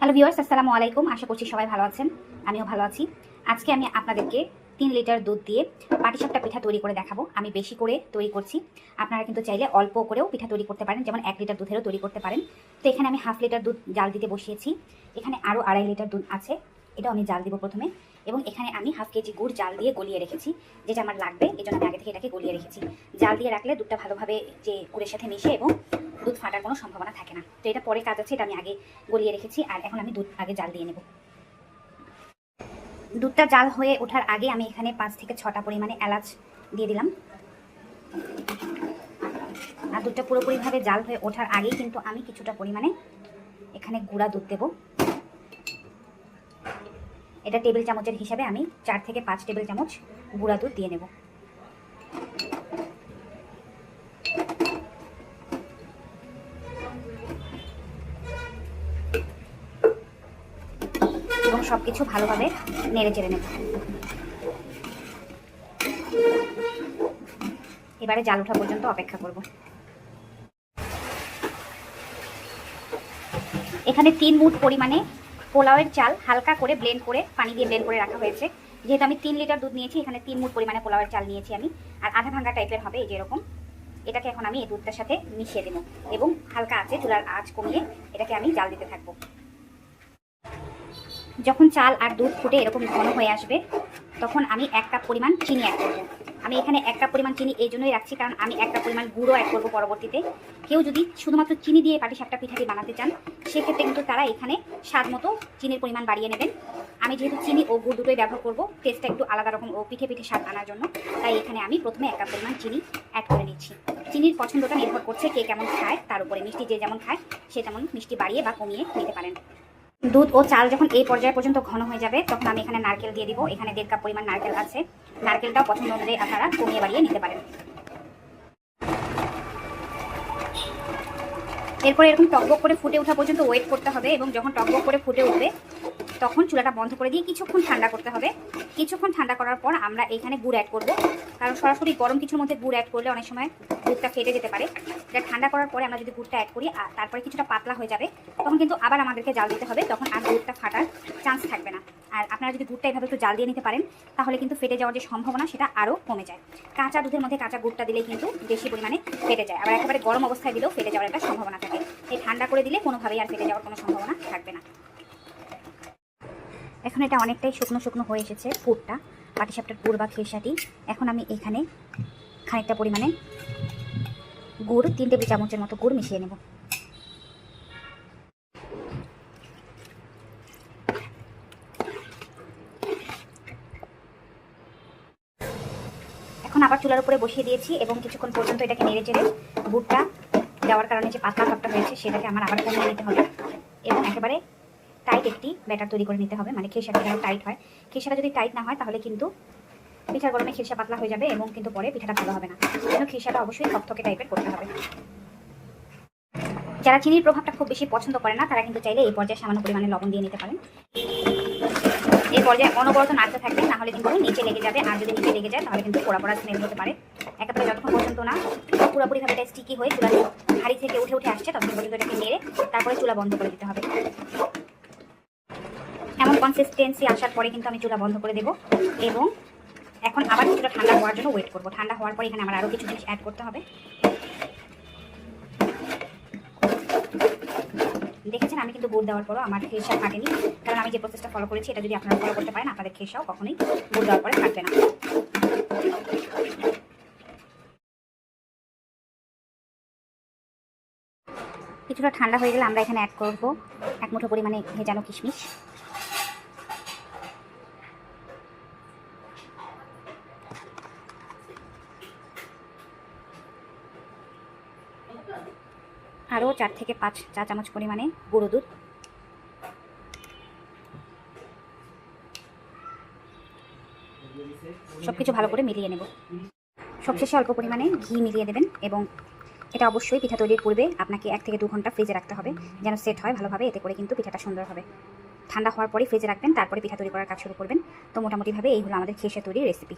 Hello viewers আসসালামু আলাইকুম। আশা করছি সবাই ভালো আছেন। আমিও ভালো আছি। আজকে আমি আপনাদেরকে তিন লিটার দুধ দিয়ে পাটিসাপটা পিঠা তৈরি করে দেখাবো। আমি বেশি করে তৈরি করছি। আপনারা কিন্তু চাইলে অল্প করেও পিঠা তৈরি করতে পারেন। যেমন এক লিটার দুধেরও তৈরি করতে পারেন। তো এখানে আমি হাফ লিটার দুধ জাল দিতে বসিয়েছি। এখানে আরও আড়াই লিটার দুধ আছে। এটাও আমি জাল দিব প্রথমে। এবং এখানে আমি হাফ কেজি গুড় জাল দিয়ে গলিয়ে রেখেছি। যেটা আমার লাগবে, এই জন্য আমি আগে থেকে এটাকে গলিয়ে রেখেছি। জাল দিয়ে রাখলে দুধটা ভালোভাবে যে গুড়ের সাথে মিশে এবং দুধ কোনো সম্ভাবনা থাকে না। তো এটা পরে কাজ আছে, এটা আমি আগে গলিয়ে রেখেছি, আর এখন আমি দুধ আগে জাল দিয়ে নেব। দুধটা জাল হয়ে ওঠার আগে আমি এখানে পাঁচ থেকে ছটা পরিমাণে এলাচ দিয়ে দিলাম। আর দুধটা পুরোপুরিভাবে জাল হয়ে ওঠার আগেই কিন্তু আমি কিছুটা পরিমাণে এখানে গুঁড়া দুধ দেব। এটা টেবিল চামচের হিসাবে আমি চার থেকে পাঁচ টেবিল চামচ গুঁড়া দুধ দিয়ে নেব। সব কিছু ভালোভাবে নেড়ে চেড়ে নেব। এবারে জাল ওঠা পর্যন্ত অপেক্ষা করব। এখানে তিন মুঠ পরিমাণে পোলাওয়ের চাল হালকা করে ব্লেন্ড করে, পানি দিয়ে ব্লেন্ড করে রাখা হয়েছে। যেহেতু আমি তিন লিটার দুধ নিয়েছি, এখানে তিন মুঠ পরিমাণে পোলাওয়ের চাল নিয়েছি আমি। আর আধা ভাঙ্গা টাইপের হবে এই যে এরকম। এটাকে এখন আমি এই দুধটার সাথে মিশিয়ে দেবো এবং হালকা আছে চুলার আঁচ কমিয়ে এটাকে আমি জাল দিতে থাকব। যখন চাল আর দুধ ফুটে এরকম ঘন হয়ে আসবে, তখন আমি এক কাপ পরিমাণ চিনি অ্যাড করব। আমি এখানে এক কাপ পরিমাণ চিনি এই জন্যই রাখছি, কারণ আমি এক কাপ পরিমাণ গুঁড়ো অ্যাড করব পরবর্তীতে। কেউ যদি শুধুমাত্র চিনি দিয়ে পাটি পাটিসাপটা পিঠাটি বানাতে চান, সেক্ষেত্রে কিন্তু তারা এখানে স্বাদ মতো চিনির পরিমাণ বাড়িয়ে নেবেন। আমি যেহেতু চিনি ও গুড় দুটোই ব্যবহার করব টেস্টটা একটু আলাদা রকম ও পিঠে পিঠে স্বাদ আনার জন্য, তাই এখানে আমি প্রথমে এক কাপ পরিমাণ চিনি অ্যাড করে নিচ্ছি। চিনির পছন্দটা নির্ভর করছে কে কেমন খায়, তার উপরে মিষ্টি যে যেমন খায়, সে তেমন মিষ্টি বাড়িয়ে বা কমিয়ে নিতে পারেন। দুধ ও চাল যখন এই পর্যায়ে পর্যন্ত ঘন হয়ে যাবে, তখন আমি এখানে নারকেল দিয়ে দিব। এখানে দেড় কাপ পরিমাণ নারকেল আছে। নারকেলটাও পছন্দ অনুযায়ী আপনারা কমিয়ে বাড়িয়ে নিতে পারেন। এরপরে এরকম টকবক করে ফুটে ওঠা পর্যন্ত ওয়েট করতে হবে এবং যখন টকবক করে ফুটে উঠবে তখন চুলাটা বন্ধ করে দিয়ে কিছুক্ষণ ঠান্ডা করতে হবে। কিছুক্ষণ ঠান্ডা করার পর আমরা এখানে গুড় অ্যাড করব। কারণ সরাসরি গরম কিছুর মধ্যে গুড় অ্যাড করলে অনেক সময় দুধটা ফেটে যেতে পারে। এটা ঠান্ডা করার পরে আমরা যদি গুড়টা অ্যাড করি আর তারপরে কিছুটা পাতলা হয়ে যাবে, তখন কিন্তু আবার আমাদেরকে জাল দিতে হবে। তখন আর দুধটা ফাটার চান্স থাকবে না। আর আপনারা যদি গুড়টা এভাবে একটু জাল দিয়ে নিতে পারেন, তাহলে কিন্তু ফেটে যাওয়ার যে সম্ভাবনা, সেটা আরও কমে যায়। কাঁচা দুধের মধ্যে কাঁচা গুড়টা দিলেই কিন্তু বেশি পরিমাণে ফেটে যায়। আবার একেবারে গরম অবস্থায় দিলেও ফেটে যাওয়ার একটা সম্ভাবনা থাকে। এই ঠান্ডা করে দিলে কোনোভাবেই আর ফেটে যাওয়ার কোনো সম্ভাবনা থাকবে না। এখন এটা অনেকটাই শুকনো শুকনো হয়ে এসেছে পুরটা, পাটিসাপটার পুর বা খেসাটি। এখন আমি এখানে খানিকটা পরিমাণে গুড়, তিন টেবিল চামচের মতো গুড় মিশিয়ে নেব। এখন আবার চুলার উপরে বসিয়ে দিয়েছি এবং কিছুক্ষণ পর্যন্ত এটাকে নেড়ে চেড়ে গুড়টা দেওয়ার কারণে যে পাতলা ভাবটা হয়েছে সেটাকে আমার আবার কমিয়ে নিতে হবে এবং একেবারে টাইট একটি ব্যাটার তৈরি করে নিতে হবে। মানে খেসাটা যেন টাইট হয়। খেসাটা যদি টাইট না হয়, তাহলে কিন্তু পিঠার গরমে খেসা পাতলা হয়ে যাবে এবং কিন্তু পরে পিঠাটা ভালো হবে না। যেন খেসাটা অবশ্যই থকথকে টাইপের করতে হবে। যারা চিনির প্রভাবটা খুব বেশি পছন্দ করে না, তারা কিন্তু চাইলে এই পর্যায়ে সামান্য পরিমাণে লবণ দিয়ে নিতে পারেন। এই পর্যায়ে অনবরত নাড়তে থাকবে নাহলে কিন্তু নিচে লেগে যাবে। আর যদি নিচে লেগে যায়, তাহলে কিন্তু পোড়া পোড়া স্মেল হতে পারে। একেবারে যতক্ষণ পর্যন্ত না পুরোপুরিভাবে এটা স্টিকি হয়ে চুলা হাড়ি থেকে উঠে উঠে আসছে, ততক্ষণ পর্যন্ত এটাকে নেড়ে তারপরে চুলা বন্ধ করে দিতে হবে। কনসিস্টেন্সি আসার পরে কিন্তু আমি চুলা বন্ধ করে দেবো এবং এখন আবার কিছুটা ঠান্ডা হওয়ার জন্য ওয়েট করব। ঠান্ডা হওয়ার পরে এখানে আমার আরও কিছু জিনিস অ্যাড করতে হবে। দেখেছেন, আমি কিন্তু গুড় দেওয়ার পরও আমার খেসা ফাটেনি। কারণ আমি যে প্রসেসটা ফলো করেছি, এটা যদি আপনারা ফলো করতে পারেন, আপনাদের খেসাও কখনোই গুড় দেওয়ার পরে ফাটবে না। কিছুটা ঠান্ডা হয়ে গেলে আমরা এখানে অ্যাড করব এক মুঠো পরিমাণে ভেজানো কিশমিশ। আরও চার থেকে পাঁচ চা চামচ পরিমাণে গুঁড়ো দুধ। সব কিছু ভালো করে মিলিয়ে নেব। সবশেষে অল্প পরিমাণে ঘি মিলিয়ে দেবেন এবং এটা অবশ্যই পিঠা তৈরির পূর্বে আপনাকে এক থেকে দু ঘণ্টা ফ্রিজে রাখতে হবে যেন সেট হয় ভালোভাবে, এতে করে কিন্তু পিঠাটা সুন্দর হবে। ঠান্ডা হওয়ার পরে ফ্রিজে রাখবেন, তারপরে পিঠা তৈরি করার কাজ শুরু করবেন। তো মোটামুটিভাবে এই হলো আমাদের খেসে তৈরির রেসিপি